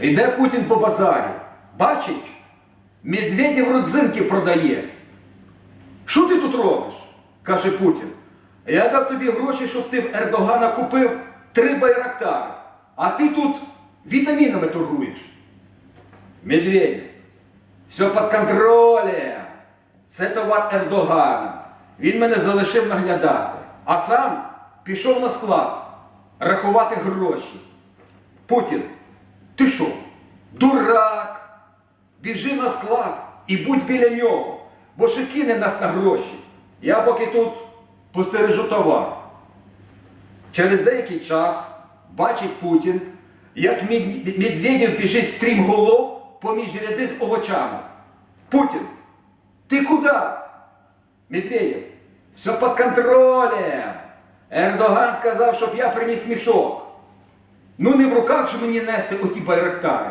Йде Путін по базарі. Бачить, Медведєв родзинки продає. Що ти тут робиш? каже Путін. Я дав тобі гроші, щоб ти в Ердогана купив три байрактари. А ти тут вітамінами торгуєш. Медведєв, все під контролем. Це товар Ердогана. Він мене залишив наглядати. А сам пішов на склад рахувати гроші. Путін, ти що? Дурак! Біжи на склад і будь біля нього, бо ще кине нас на гроші. Я поки тут постережу товар. Через деякий час бачить Путін, як Мед- Медведєв біжить стрімголов поміж ряди з овочами. Путін, ти куди? Медведєв, все під контролем. Ердоган сказав, щоб я приніс мішок. Ну не в руках же мені нести оті байрактари.